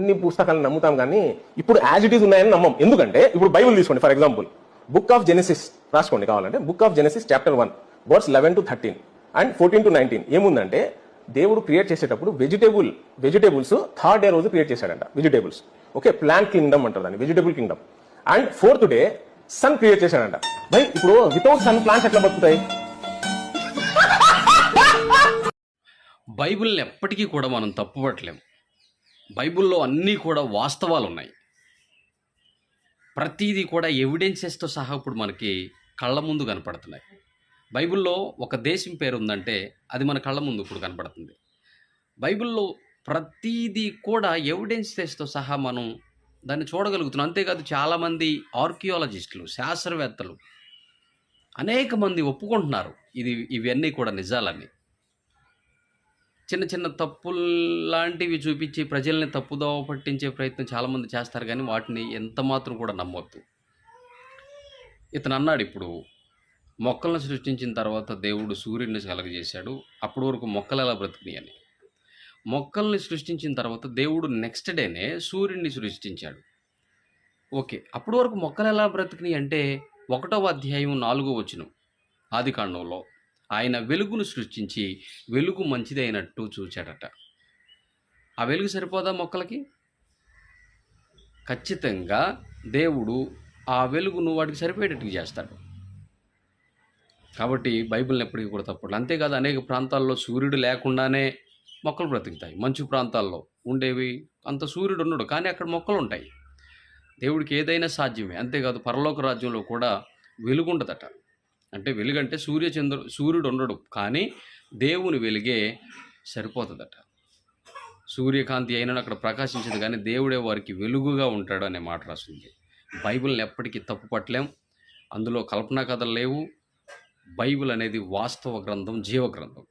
అన్ని పుస్తకాలను నమ్ముతాం కానీ ఇప్పుడు యాజ్ ఇట్ ఈస్ ఉన్నాయని నమ్మం. ఎందుకంటే ఇప్పుడు బైబుల్ తీసుకోండి for example book of Genesis రాసుకోండి కావాలంటే. Book of Genesis chapter one words eleven to thirteen and fourteen to nineteen ఏముందంటే దేవుడు క్రియేట్ చేసేటప్పుడు వెజిటేబుల్ వెజిటేబుల్స్ థర్డ్ డే రోజు క్రియేట్ చేశాడంట. వెజిటేబుల్స్ ఓకే ప్లాంట్ కింగ్డమ్ అంటారు దాన్ని vegetable kingdom and fourth day sun create చేశాడంట. బై ఇప్పుడు without sun plants ఎట్లా బతుకుతాయి? బైబిల్ని ఎప్పటికీ కూడా మనం తప్పుపట్టలేము బైబిల్లో అన్నీ కూడా వాస్తవాలు ఉన్నాయి ప్రతిదీ కూడా ఎవిడెన్సెస్తో సహా ఇప్పుడు మనకి కళ్ళ ముందు కనపడుతున్నాయి. బైబిల్లో ఒక దేశం పేరు ఉందంటే అది మన కళ్ళ ముందు ఇప్పుడు కనపడుతుంది. బైబిల్లో ప్రతీది కూడా ఎవిడెన్సెస్తో సహా మనం దాన్ని చూడగలుగుతున్నాం. అంతేకాదు చాలామంది ఆర్కియాలజిస్టులు శాస్త్రవేత్తలు అనేక మంది ఒప్పుకుంటున్నారు. ఇది ఇవన్నీ కూడా నిజాలని. చిన్న చిన్న తప్పులు లాంటివి చూపించి ప్రజల్ని తప్పుదోవ పట్టించే ప్రయత్నం చాలామంది చేస్తారు కానీ వాటిని ఎంత మాత్రం కూడా నమ్మొద్దు. ఇతను అన్నాడు ఇప్పుడు మొక్కలను సృష్టించిన తర్వాత దేవుడు సూర్యుడిని కలగజేశాడు. అప్పటి వరకు మొక్కలు ఎలా బ్రతికినాయి అని. మొక్కల్ని సృష్టించిన తర్వాత దేవుడు నెక్స్ట్ డేనే సూర్యుడిని సృష్టించాడు. ఓకే అప్పటి వరకు మొక్కలు ఎలా బ్రతికినాయి అంటే ఒకటవ అధ్యాయం నాలుగో వచనం ఆది కాండంలో. ఆయన వెలుగును సృష్టించి వెలుగు మంచిదైనట్టు చూచాడట. ఆ వెలుగు సరిపోదా మొక్కలకి? ఖచ్చితంగా దేవుడు ఆ వెలుగును వాటికి సరిపోయేటట్టు చేస్తాడు. కాబట్టి బైబిల్ని ఎప్పటికీ కూడా తప్పదు అంతేకాదు అనేక ప్రాంతాల్లో సూర్యుడు లేకుండానే మొక్కలు బ్రతుకుతాయి. మంచు ప్రాంతాల్లో ఉండేవి అంత సూర్యుడు ఉండడు కానీ అక్కడ మొక్కలు ఉంటాయి. దేవుడికి ఏదైనా సాధ్యమే. అంతేకాదు పరలోక రాజ్యంలో కూడా వెలుగు ఉండదట అంటే వెలుగంటే సూర్యచంద్రు సూర్యుడు ఉండడు. కానీ దేవుని వెలుగే సరిపోతుందట. సూర్యకాంతి అయినా అక్కడ ప్రకాశించదు. కానీ దేవుడే వారికి వెలుగుగా ఉంటాడు అనే మాట రాస్తుంది బైబిల్ని ఎప్పటికీ తప్పు పట్టలేం. అందులో కల్పనా కథలు లేవు. బైబిల్ అనేది వాస్తవ గ్రంథం జీవ గ్రంథం.